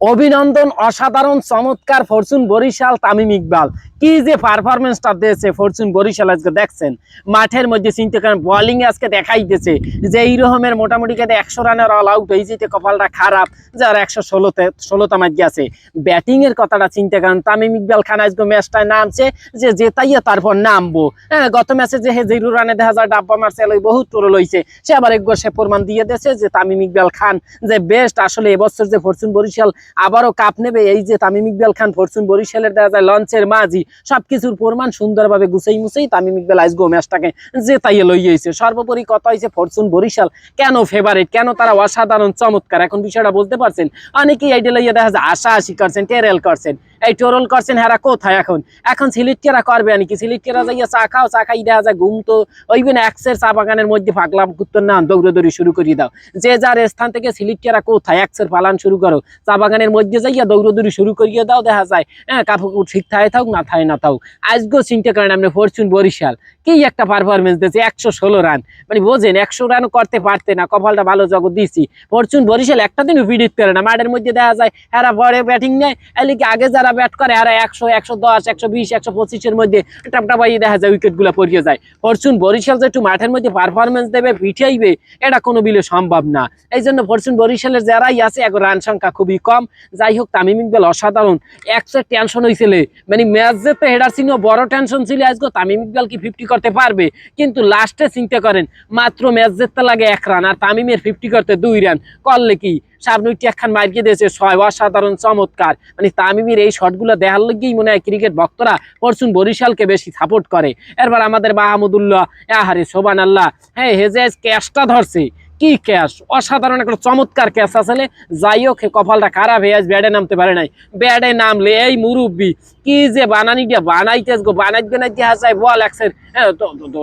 অভিনন্দন অসাধারণ চমৎকার ফরচুন বরিশাল তামিম ইকবাল। কি যে পারফরমেন্সটা দিয়েছে ফরচুন বরিশাল আজকে দেখছেন? মাঠের মধ্যে চিন্তা করেন বোলিং আজকে দিয়েছে যে এই রকমের মোটামুটি কেটে একশো রানের অল আউট হয়ে যেতে কপালটা খারাপ, যার একশো ষোলোতে ষোলোতে মাঝে আছে ব্যাটিং এর কথাটা চিন্তা করেন, তামিম ইকবাল খান আজকে ম্যাচটায় নামছে, যে জেতাইয়া তারপর নামবো। হ্যাঁ গত ম্যাচে যে হে জিরো রানে দেখা যায়, ডাব্বা মারছে, এলাই বহুত টোরল হয়েছে সে আবার একবার সে প্রমাণ দিয়ে দিয়েছে যে তামিম ইকবাল খান যে বেস্ট আসলে এবছর যে ফরচুন বরিশাল আবারও কাপ নেবে, এই যে তামিম ইকবাল খান ফরচুন বরিশালের দেখা যায় লঞ্চের মাঝি। সবকিছুর প্রমাণ সুন্দরভাবে গুছাই মুছেই তামিম ইকবাল আইসগো ম্যাচটাকে জেতাইয়ে লইয়েছে সর্বোপরি কথা হয়েছে ফরচুন বরিশাল? কেন ফেভারিট কেন তারা অসাধারণ, চমৎকার? এখন বিষয়টা বলতে পারছেন? অনেকেই আইডিয়া লইয়া দেখা যায় আশা আশি করছেন টেরেল করছেন। এই টোরল করছেন হেরা কোথায় এখন? এখন সিলিটকেরা করবে নাকি? সিলিটকেরা যাইয়া চা খাও, চা খাই দেখা যায়, ঘুম তো ওইবেন এক্সের চা বাগানের মধ্যে ফাঁকলাম কুত্তর না, দৌড়দৌড়ি শুরু করিয়ে দাও। যে যার স্থান থেকে সিলিটকেরা কোথায় এক্সের পালান শুরু করো, চা বাগানের মধ্যে যাইয়া দৌড়দৌড়ি শুরু করিয়ে দাও, দেখা যায় হ্যাঁ কাপড় ঠিক থাকে থাক না থাকে না থাক আজকেও চিন্তা করেন আপনি, ফরচুন বরিশাল, কি একটা পারফরমেন্স দিয়েছে, একশো ষোলো রান। মানে বোঝেন, একশো রান করতে পারতে না, কপালটা ভালো জগৎ দিছি ফরচুন বরিশাল একটা দিনও পিডিত করে না, মাঠের মধ্যে দেখা যায় এরা পরে ব্যাটিং নেয় এলিকে আগে যারা ব্যাট করে এরা একশো একশো দশ, একশো বিশ, একশো পঁচিশের মধ্যে টাপটাপাই দেখা যায় উইকেটগুলা পড়িয়ে যায়। ফরচুন, বরিশাল যে একটু মাঠের মধ্যে পারফরমেন্স দেবে পিঠাইবে এটা কোনো বিলে সম্ভব না। এই জন্য ফরচুন, বরিশালের যারাই আছে, এখন রান সংখ্যা খুবই কম। যাই হোক, তামিম ইকবাল অসাধারণ। একশো টেনশন হয়েছিল মানে ম্যাচ যেতে হেডার সিংহ বড় টেনশন ছিল আজকে, তামিম ইকবাল কি ফিফটি করতে পারবে? কিন্তু লাস্টে চিন্তা করেন, মাত্র ম্যাচ জিততে লাগে এক রান আর তামিমের ফিফটি করতে দুই রান করলে কি? সাবনুইটি একখান মারিয়ে দিয়েছে। ছয় অসাধারণ চমৎকার। মানে তামিমের এই শটগুলো দেখার লগেই মনে হয় ক্রিকেট ভক্তরা পরশুন বরিশালকে বেশি সাপোর্ট করে। এরপর আমাদের মাহমুদুল্লাহ আহারে সোবান আল্লাহ হ্যাঁ হেজেজ ক্যাশটা ধরছে, কি ক্যাশ অসাধারণ একটা চমৎকার ক্যাশ আসলে। যাই হোক কপালটা খারাপ হয়ে আজ ব্যাডে নামতে পারে নাই। ব্যাডে নামলে এই মুরব্বি, কি যে বানানিটা বানাইতে গো, বানাইতে বানাইতে হাসায় বল একসের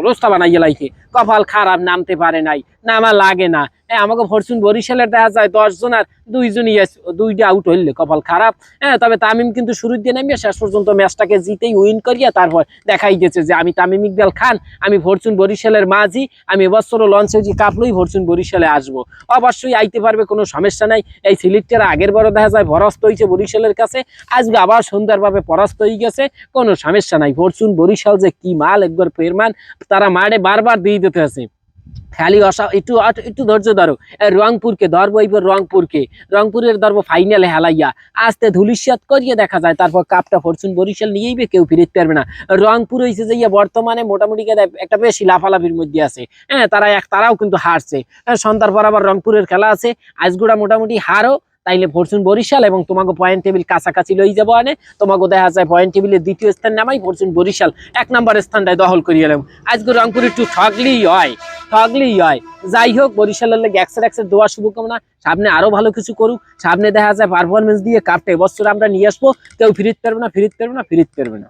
রোস্তা বানাইয়ে লাইছে কপাল খারাপ, নামতে পারে নাই, নামা লাগে না। হ্যাঁ আমাকে ফরচুন বরিশালের দেখা যায় দশ জন আর দুইজনই দুইটা আউট হইলে কপাল খারাপ। হ্যাঁ তবে তামিম কিন্তু শুরুর দিয়ে নামিয়ে শেষ পর্যন্ত ম্যাচটাকে জিতেই উইন করিয়া তারপর দেখাই গেছে যে আমি তামিম ইকবাল খান, আমি ফরচুন বরিশালের মাঝি, আমি এবছরও লঞ্চে যে কাপলই ফরচুন বরিশালে আসব। অবশ্যই আইতে পারবে, কোনো সমস্যা নাই। এই সিলেক্টের আগের বড় দেখা যায় পরাস্ত হয়েছে বরিশালের কাছে, আজকে আবার সুন্দরভাবে পরাস্ত হয়ে গেছে, কোনো সমস্যা নাই। ফরচুন বরিশাল যে কি মাল, একবার ফেরমান তারা মাঠে বারবার দিয়ে দিতে আছে। খালি অসা, একটু একটু ধৈর্য ধরো। রংপুরকে, ধরবো এইবার রংপুরকে। রংপুরের ধরবো ফাইনালে হেলাইয়া। আস্তে ধুলিশ্বাত করিয়ে দেখা যায়, তারপর কাপটা ফরচুন বরিশাল নিয়েইবে কেউ ফিরতে পারবে না। রংপুর হয়েছে যে ইয়া বর্তমানে মোটামুটি একটা বেশি লাফালাফির মধ্যে আছে। হ্যাঁ তারা এক, তারাও কিন্তু হারছে। হ্যাঁ সন্ধ্যার পর আবার রংপুরের খেলা আছে। আজগুড়া মোটামুটি হারও তাইলে ফরচুন বরিশাল এবং তোমাকে পয়েন্ট টেবিল কাছাকাছি লই যাব আনে। তোমাকে দেখা যায় পয়েন্ট টেবিলের দ্বিতীয় স্থান নামাই ফরচুন বরিশাল। এক নম্বর স্থানটায় দখল করিয়ে এলাম আজকে রংপুর একটু ঠগলি হয় ঠগলি হয়। যাই হোক, বরিশালের লেগে একসের একসের দোয়া, শুভকামনা। সামনে আরও ভালো কিছু করুক। সামনে দেখা যায় পারফরমেন্স দিয়ে কাপটা এবছর আমরা নিয়ে আসব। কেউ ফিরিত পারবে না, ফিরিত পারবে না, ফিরিত পারবে না।